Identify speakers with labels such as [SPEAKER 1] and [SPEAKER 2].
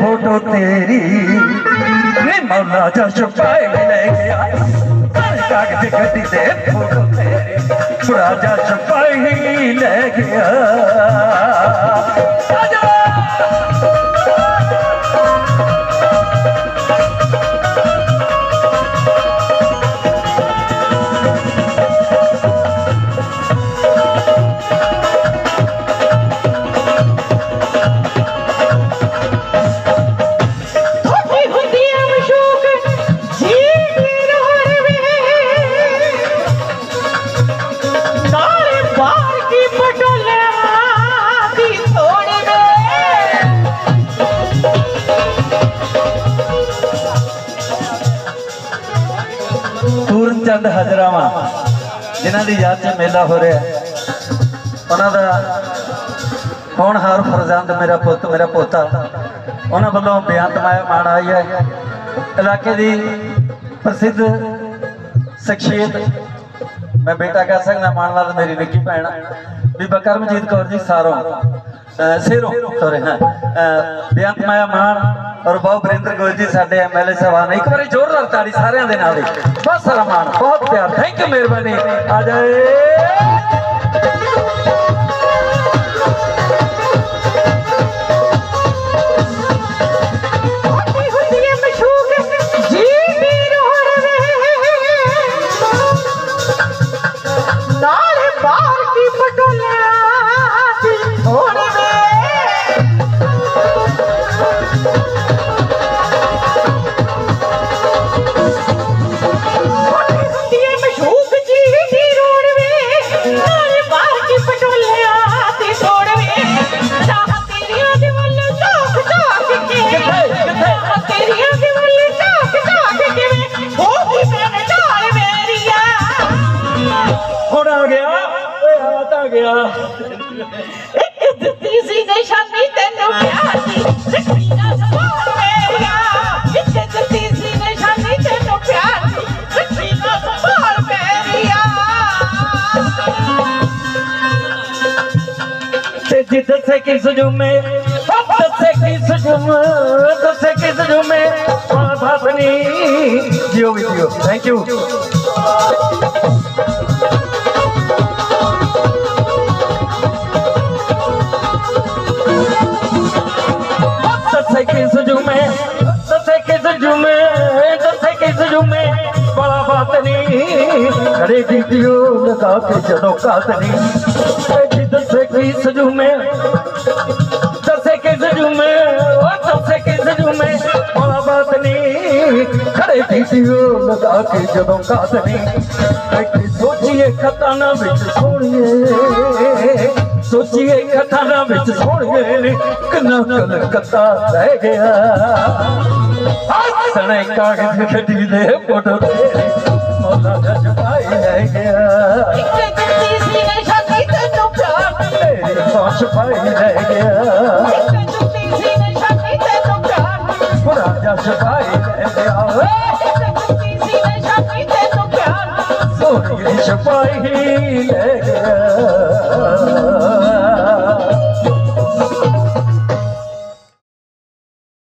[SPEAKER 1] Photo ਤੇਰੀ। ਨੀ ਮੌਲਾ ਜਾ ਛੁਪਾਏ ਲੈ ਗਿਆ। ਕਰ ਕਾਗਜ਼ ਗੱਡੀ ਦੇ ਫੋਟੋ ਤੇਰੀ। ਛੁੜਾ ਜਾ ਛੁਪਾਈ ਲੈ ਗਿਆ। ਆਜਾ ਚੰਦ ਹਜਰਾਵਾ, ਜਿਨ੍ਹਾਂ ਦੀ ਯਾਦ 'ਚ ਮੇਲਾ ਹੋ ਰਿਹਾ। ਉਹਨਾਂ ਦਾ ਹੋਣਹਾਰ ਫਰਜ਼ੰਦ? ਮੇਰਾ ਪੁੱਤ, ਮੇਰਾ ਪੋਤਾ। ਉਹਨਾਂ ਵੱਲੋਂ ਬੇਅੰਤ ਮਾਣ ਆਈ ਹੈ। ਇਲਾਕੇ ਦੀ ਪ੍ਰਸਿੱਧ ਸ਼ਖਸੀਅਤ, ਮੈਂ ਬੇਟਾ ਕਹਿ ਸਕਦਾ, ਮਾਣ ਨਾਲ ਮੇਰੀ ਨਿੱਕੀ ਭੈਣ ਬੀਬਾ ਕਰਮਜੀਤ ਕੌਰ ਜੀ ਸਾਰੋਂ, ਅਹ ਸੇਰੋਂ ਸੋਰੇ ਹਾਂ, ਅਹ ਬੇਅੰਤ ਮਾਇਆ ਮਾਣ ਔਰ ਬਾਬੂ ਬਰਿੰਦਰ ਗੋਇਲ ਜੀ ਸਾਡੇ ਐਮਐਲਏ ਸਾਹਿਬਾਨ, ਇੱਕ ਵਾਰੀ ਜ਼ੋਰਦਾਰ ਤਾੜੀ ਸਾਰਿਆਂ ਦੇ ਨਾਲ ਹੀ। ਬਹੁਤ ਸਾਰਾ ਮਾਣ, ਬਹੁਤ ਪਿਆਰ ਥੈਂਕ ਯੂ ਮਿਹਰਬਾਨੀ। ਆ ਜਾਏ
[SPEAKER 2] ਥੋੜੀ ਹੁੰਦੀ
[SPEAKER 1] ਗਿਆ।
[SPEAKER 2] ਇੱਕ ਦਿੱਤੀ ਸੀ ਨਿਸ਼ਾਨੀ ਤੈਨੂੰ ਪਿਆਰ ਦੀ ਰੱਖੀ ਨਾ ਸੰਭਾਲ ਮੇਰੀਆ ਇੱਕ ਦਿੱਤੀ ਸੀ ਨਿਸ਼ਾਨੀ ਤੈਨੂੰ ਪਿਆਰ ਦੀ ਰੱਖੀ ਨਾ ਸੰਭਾਲ ਮੇਰੀਆ
[SPEAKER 1] ਤੇ ਜੀ ਦੱਸੇ ਕਿਸ ਜੁਮੇ ਦੱਸੇ ਕਿਸ ਜੁਮੇ ਦੱਸੇ ਕਿਸ ਜੁਮੇ ਬਾਤਨੀ ਜਿਓ ਵੀ ਜਿਓ ਥੈਂਕ ਯੂ ਦੱਸੇ ਕਿਸ ਜੁਮੇ ਬੜਾ ਬਾਤਨੀ ਖੜੇ ਵੀਡੀਓ ਲਗਾ ਕੇ ਜਦੋਂ ਕਾਤਨੀ ਤੇ ਜੀ ਦੱਸੇ ਕਿਸ ਜੁਮੇ ਦੱਸੇ ਕਿਸ ਜੁਮੇ ਉਹ ਦੱਸੇ ਕਿਸ ਜੁਮੇ ਬੜਾ ਬਾਤਨੀ ਖੜੇ ਵੀਡੀਓ ਲਗਾ ਕੇ ਜਦੋਂ ਕਾਤਨੀ ਬੈਠੇ ਸੋਚੀਏ ਖਤਾਨਾ ਵਿੱਚ ਸੋਣੀਏ ਸੋਚੀਏ ਕਥਾਣਾ ਵਿੱਚ ਸੋਹਣੀਏ ਕਿੰਨਾ ਕਲਕੱਤਾ ਰਹਿ ਗਿਆ। ਸਣੇ ਕਾਗਜ਼ ਖੱਡੀ ਦੇ ਫੋਟੋ ਤੇਰੇ ਮੌਲਾ ਦਾ ਛਪਾਈ ਲੈ ਗਿਆ।
[SPEAKER 2] ਇੱਕ ਦਿੱਤੀ ਸੀ ਨਿਸ਼ਾਨੀ ਤੈਨੂੰ ਪਿਆਰ
[SPEAKER 1] ਤੇਰੀ ਸੌ ਛਪਾਈ ਲੈ ਗਿਆ।
[SPEAKER 2] ਇੱਕ ਦਿੱਤੀ ਸੀ ਨਿਸ਼ਾਨੀ ਤੈਨੂੰ ਪਿਆਰ
[SPEAKER 1] ਪੁਰਾ ਜਾ ਛਪਾਈ ਲੈ ਗਿਆ।
[SPEAKER 2] ਇੱਕ ਦਿੱਤੀ ਸੀ ਨਿਸ਼ਾਨੀ ਤੈਨੂੰ ਪਿਆਰ
[SPEAKER 1] ਸੋਹਣੀ ਛਪਾਈ ਲੈ